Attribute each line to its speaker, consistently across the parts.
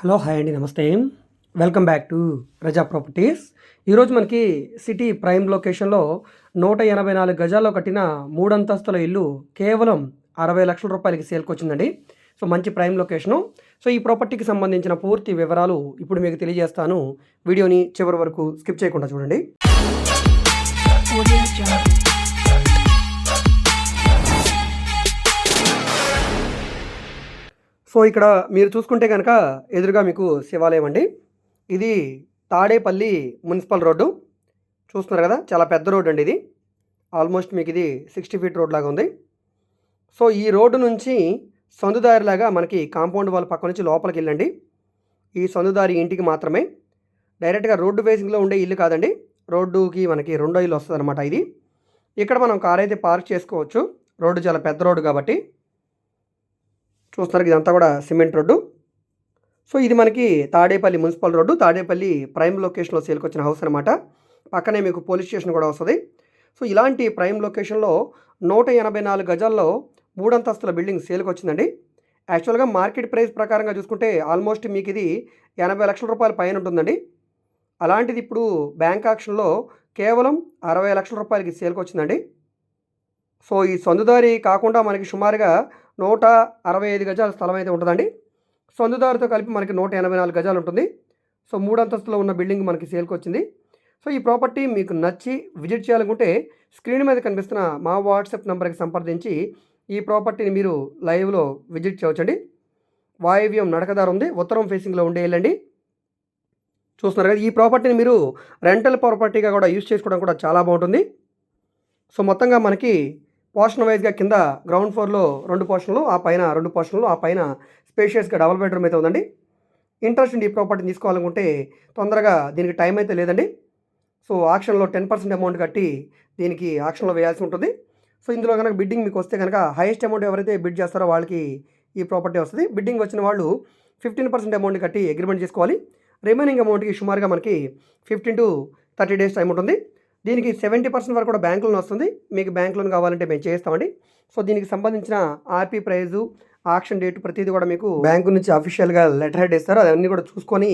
Speaker 1: Hello hi అండి నమస్తే. Welcome back to Raza properties ఈరోజు మనకి సిటీ ప్రైమ్ లొకేషన్లో నూట ఎనభై నాలుగు గజాల్లో కట్టిన మూడంతస్తుల ఇల్లు కేవలం అరవై లక్షల రూపాయలకి సేల్కి వచ్చిందండి. సో మంచి ప్రైమ్ లొకేషను. సో ఈ ప్రాపర్టీకి సంబంధించిన పూర్తి వివరాలు ఇప్పుడు మీకు తెలియజేస్తాను. వీడియోని చివరి వరకు స్కిప్ చేయకుండా చూడండి. సో ఇక్కడ మీరు చూసుకుంటే కనుక ఎదురుగా మీకు శివాలయం అండి. ఇది తాడేపల్లి మున్సిపల్ రోడ్డు. చూస్తున్నారు కదా చాలా పెద్ద రోడ్డు అండి ఇది. ఆల్మోస్ట్ మీకు ఇది సిక్స్టీ ఫీట్ రోడ్ లాగా ఉంది. సో ఈ రోడ్డు నుంచి సందుదారిలాగా మనకి కాంపౌండ్ వాళ్ళ పక్క నుంచి లోపలికి వెళ్ళండి. ఈ సందుదారి ఇంటికి మాత్రమే. డైరెక్ట్గా రోడ్డు ఫేసింగ్లో ఉండే ఇల్లు కాదండి. రోడ్డుకి మనకి రెండో ఇల్లు వస్తుంది అనమాట ఇది. ఇక్కడ మనం కార్ అయితే పార్క్ చేసుకోవచ్చు. రోడ్డు చాలా పెద్ద రోడ్డు కాబట్టి. చూస్తున్నారు ఇదంతా కూడా సిమెంట్ రోడ్డు. సో ఇది మనకి Tadepalli municipal road. Tadepalli prime లొకేషన్లో సేల్కొచ్చిన హౌస్ అనమాట పక్కనే మీకు పోలీస్ స్టేషన్ కూడా వస్తుంది. సో ఇలాంటి ప్రైమ్ లొకేషన్లో నూట ఎనభై నాలుగు గజాల్లో మూడంతస్తుల బిల్డింగ్ సేల్కి వచ్చిందండి యాక్చువల్గా మార్కెట్ ప్రైస్ ప్రకారంగా చూసుకుంటే ఆల్మోస్ట్ మీకు ఇది ఎనభై లక్షల రూపాయల పైన ఉంటుందండి. అలాంటిది ఇప్పుడు బ్యాంక్ ఆక్షన్లో కేవలం అరవై లక్షల రూపాయలకి సేల్కి వచ్చిందండి సో ఈ సందుదారి కాకుండా మనకి సుమారుగా నూట అరవై ఐదు గజాల స్థలం అయితే ఉంటుందండి. సందుదారితో కలిపి మనకి నూట ఎనభై నాలుగు గజాలు ఉంటుంది. సో మూడు అంతస్తులో ఉన్న బిల్డింగ్ మనకి సేల్కి వచ్చింది సో ఈ ప్రాపర్టీ మీకు నచ్చి విజిట్ చేయాలనుకుంటే స్క్రీన్ మీద కనిపిస్తున్న మా వాట్సాప్ నెంబర్కి సంప్రదించి ఈ ప్రాపర్టీని మీరు లైవ్లో విజిట్ చేయవచ్చండి. వాయువ్యం నడకదారు ఉంది. ఉత్తరం ఫేసింగ్లో ఉండే వెళ్ళండి చూస్తున్నారు కదా ఈ ప్రాపర్టీని మీరు రెంటల్ ప్రాపర్టీగా కూడా యూజ్ చేసుకోవడం కూడా చాలా బాగుంటుంది. సో మొత్తంగా మనకి పోర్షన్ వైజ్గా కింద గ్రౌండ్ ఫ్లోర్లో రెండు పోర్షన్లు ఆ పైన రెండు పోర్షన్లు ఆ పైన స్పేషియస్గా డబుల్ బెడ్రూమ్ అయితే ఉందండి. ఇంట్రెస్ట్ ఈ ప్రాపర్టీని తీసుకోవాలనుకుంటే తొందరగా దీనికి టైం అయితే లేదండి. సో ఆక్షన్లో టెన్ పర్సెంట్ అమౌంట్ కట్టి దీనికి ఆక్షన్లో వేయాల్సి ఉంటుంది. సో ఇందులో కనుక బిడ్డింగ్ మీకు వస్తే కనుక హైయెస్ట్ అమౌంట్ ఎవరైతే బిడ్ చేస్తారో వాళ్ళకి ఈ ప్రాపర్టీ వస్తుంది. బిడ్డింగ్ వచ్చిన వాళ్ళు ఫిఫ్టీన్ పర్సెంట్ అమౌంట్ కట్టి అగ్రిమెంట్ చేసుకోవాలి. రిమైనింగ్ అమౌంట్కి సుమారుగా మనకి fifteen to thirty days time ఉంటుంది. దీనికి సెవెంటీ పర్సెంట్ వరకు కూడా బ్యాంక్ లోన్ వస్తుంది. మీకు బ్యాంక్ లోన్ కావాలంటే మేము చేస్తామండి సో దీనికి సంబంధించిన ఆర్పీ ప్రైజు ఆక్షన్ డేట్ ప్రతిదీ కూడా మీకు బ్యాంకు నుంచి అఫీషియల్గా లెటర్ హెడ్ ఇస్తారు. అవన్నీ కూడా చూసుకొని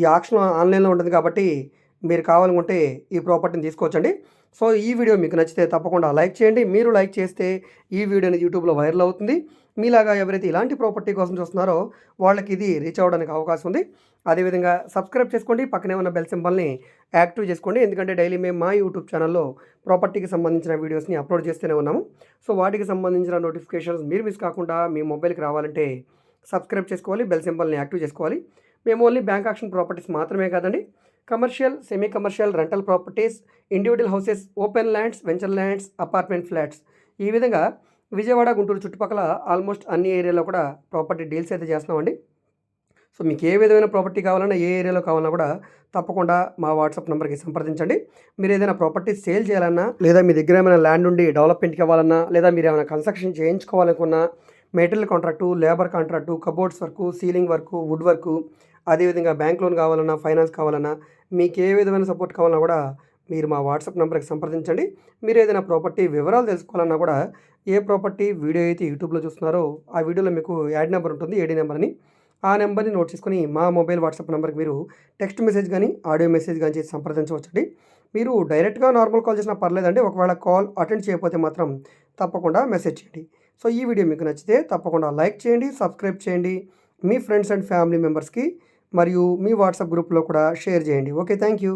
Speaker 1: ఈ ఆక్షన్ ఆన్లైన్లో ఉంటుంది కాబట్టి మీరు కావాలనుకుంటే ఈ ప్రాపర్టీని తీసుకోవచ్చండి. సో ఈ వీడియో మీకు నచ్చితే తప్పకుండా లైక్ చేయండి. మీరు లైక్ చేస్తే ఈ వీడియో అనేది యూట్యూబ్లో వైరల్ అవుతుంది. మీలాగా ఎవరైతే ఇలాంటి ప్రాపర్టీ కోసం చూస్తున్నారో వాళ్ళకి ఇది రీచ్ అవ్వడానికి అవకాశం ఉంది. అదేవిధంగా సబ్స్క్రైబ్ చేసుకోండి. పక్కనే ఉన్న బెల్ సింబల్ని యాక్టివ్ చేసుకోండి. ఎందుకంటే డైలీ మేము మా యూట్యూబ్ ఛానల్లో ప్రాపర్టీకి సంబంధించిన వీడియోస్ని అప్లోడ్ చేస్తూనే ఉన్నాము. సో వాటికి సంబంధించిన నోటిఫికేషన్స్ మీరు మిస్ కాకుండా మీ మొబైల్కి రావాలంటే సబ్స్క్రైబ్ చేసుకోవాలి. బెల్ సింబల్ని యాక్టివ్ చేసుకోవాలి. మేము ఓన్లీ బ్యాంక్ ఆక్షన్ ప్రాపర్టీస్ మాత్రమే కాదండి. Commercial semi commercial rental properties individual houses open lands venture lands apartment flats ఈ విధంగా విజయవాడ గుంటూరు చుట్టుపక్కల ఆల్మోస్ట్ అన్ని ఏరియాలో కూడా ప్రాపర్టీ డీల్స్ అయితే చేస్తున్నామండి. సో మీకు ఏ విధమైన ప్రాపర్టీ కావాలన్నా ఏ ఏరియాలో కావాలన్నా కూడా తప్పకుండా మా వాట్సాప్ నెంబర్కి సంప్రదించండి. మీరు ఏదైనా ప్రాపర్టీ సేల్ చేయాలన్నా లేదా మీ దగ్గర ఏమైనా ల్యాండ్ ఉండి డెవలప్మెంట్కి ఇవ్వాలన్నా లేదా మీరు ఏమైనా construction చేయించుకోవాలనుకున్నా material contract labour contract cupboards work ceiling work wood work అదేవిధంగా బ్యాంక్ లోన్ కావాలన్నా ఫైనాన్స్ కావాలన్నా మీకు ఏ విధమైన సపోర్ట్ కావాలన్నా కూడా మీరు మా వాట్సాప్ నెంబర్కి సంప్రదించండి. మీరు ఏదైనా ప్రాపర్టీ వివరాలు తెలుసుకోవాలన్నా కూడా ఏ ప్రాపర్టీ వీడియో అయితే యూట్యూబ్లో చూస్తున్నారో ఆ వీడియోలో మీకు యాడ్ నెంబర్ ఉంటుంది ఏడీ నెంబర్ అని. ఆ నెంబర్ని నోట్ చేసుకొని మా మొబైల్ వాట్సాప్ నెంబర్కి మీరు టెక్స్ట్ మెసేజ్ కానీ ఆడియో మెసేజ్ కానీ చేసి సంప్రదించవచ్చండి. మీరు డైరెక్ట్గా నార్మల్ కాల్ చేసినా పర్లేదండి ఒకవేళ కాల్ అటెండ్ చేయకపోతే మాత్రం తప్పకుండా మెసేజ్ చేయండి. సో ఈ వీడియో మీకు నచ్చితే తప్పకుండా లైక్ చేయండి సబ్స్క్రైబ్ చేయండి మీ ఫ్రెండ్స్ అండ్ ఫ్యామిలీ మెంబర్స్కి మరియు మీ వాట్సాప్ గ్రూప్లో కూడా షేర్ చేయండి. Okay thank you.